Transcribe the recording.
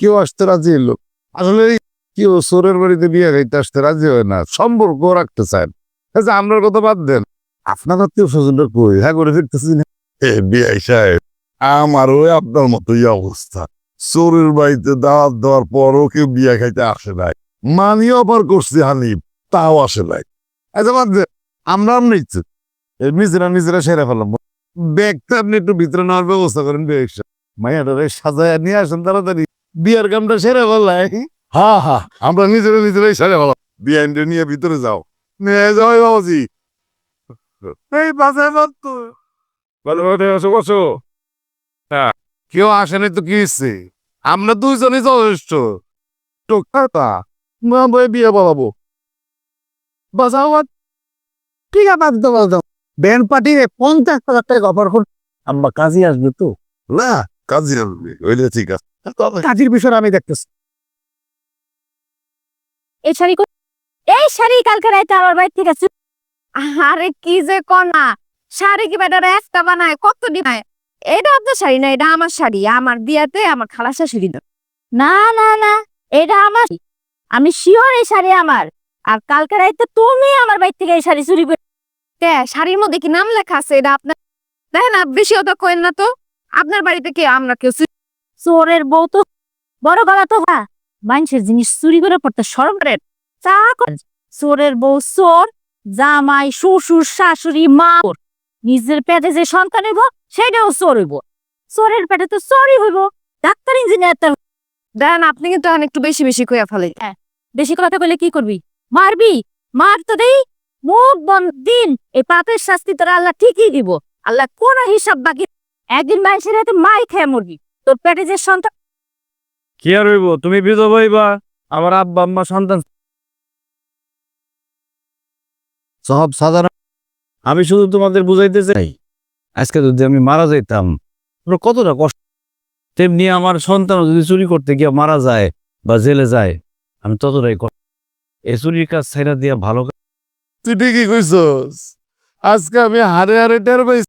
কেউ আসতে রাজি এলো আসলে কেউ সোরের বাড়িতে বিয়ে খাইতে আসতে রাজি হয় না, সম্পর্ক রাখতে চান আচ্ছা আপনার কথা বাদ দেন, আপনার আত্মীয় স্বজনটা কই? হ্যাঁ করে ফিরতেছি না। এ বিয়ে সাহেব, আমারও আপনার মতোই অবস্থা। সোরের বাড়িতে দাওয়াত দেওয়ার পরও কেউ বিয়ে খাইতে আসে নাই। মানিও অফার করছি হানিফ, তাও আসে নাই। আচ্ছা বাদ দেন, আমরা আপনি ইচ্ছে নিজেরা নিজেরা সেরে ফেলাম। ব্যাগটা আপনি একটু ভিতরে নেওয়ার ব্যবস্থা করেন ব্যাগটা মাইয়াটারে সাজায় নিয়ে আসেন তাড়াতাড়ি। বিয়ার কামটা সেরে ফেলাই। হ্যাঁ হ্যাঁ আমরা নিজেরা নিজেরাই সেরে ফেলাম। বিয়ানটা নিয়ে ভিতরে যাও। নিয়ে যাও বাবাজি। এই তো। ভালো ভালো আসো বসো। হ্যাঁ। কেউ আসেনি তো কি হচ্ছে আমরা দুইজনই যথেষ্ট। টোকাটা মা বই বিয়ে বলাবো বাজাও ঠিক আছে বাদ দাও বাদ দাও। ব্যান্ড পার্টির পঞ্চাশ হাজার টাকা অফার করুন আম্মা কাজে আসবে তো? না কাজী আসবে। ওইটা ঠিক আছে। কাজের বিষয়ে আমি দেখতেছি। এই শাড়ি কো- এই শাড়ি কালকে রাইতে আমার বাড়ি থেকে আছে আরে কি যে কনা। শাড়ি কি বেটার একটা বানায় কত এটা আপনার শাড়ি না? এটা আমার শাড়ি। আমার বিয়াতে আমার খালা শাশুড়ি না। না না এটা আমার আমি শিওর এই শাড়ি আমার। আর কালকে রাইতে তুমি আমার বাড়ি থেকে এই শাড়ি চুরি করে শাড়ির মধ্যে কি নাম লেখা আছে? এটা আপনার দেখেন না বেশি অত কইন না তো। আপনার বাড়িতে কি আমরা কেউ চুরি- চোরের বউ তো বড় গলা তো হ্যাঁ। মানুষের জিনিস চুরি করে পড়তে সরম করে। চা চোরের বউ চোর জামাই শ্বশুর শাশুড়ি মা। নিজের পেটে যে সন্তান হইব সেটাও চোর হইব। চোরের পেটে তো চোরই হইব। ডাক্তার ইঞ্জিনিয়ার দেন আপনি কিন্তু একটু বেশি বেশি কইয়া ফেলে হ্যাঁ বেশি কথা কইলে কি করবি? মারবি? মার তো দেই। মুখ বন্ধ দিন। এই পাপের শাস্তি তোর আল্লাহ ঠিকই দিব। আল্লাহ কোন হিসাব বাকি একদিন মানুষের হাতে মাই খেয়ে মরবি। তোর পেটে যে সন্তান কি আর হইব? তুমি বিধবা হইবা আমার আব্বা আম্মা সন্তান সব সাধারণ আমি শুধু তোমাদের বুঝাইতে চাই আজকে যদি আমি মারা যাইতাম তোমরা কতটা কষ্ট তেমনি আমার সন্তান যদি চুরি করতে গিয়ে মারা যায় বা জেলে যায় আমি ততটাই কষ্ট এই চুরির কাজ ছাইরা দিয়া ভালো কাজ তুই ঠিকই কইছস। আজকে আমি হারে হারে টের পাইছি।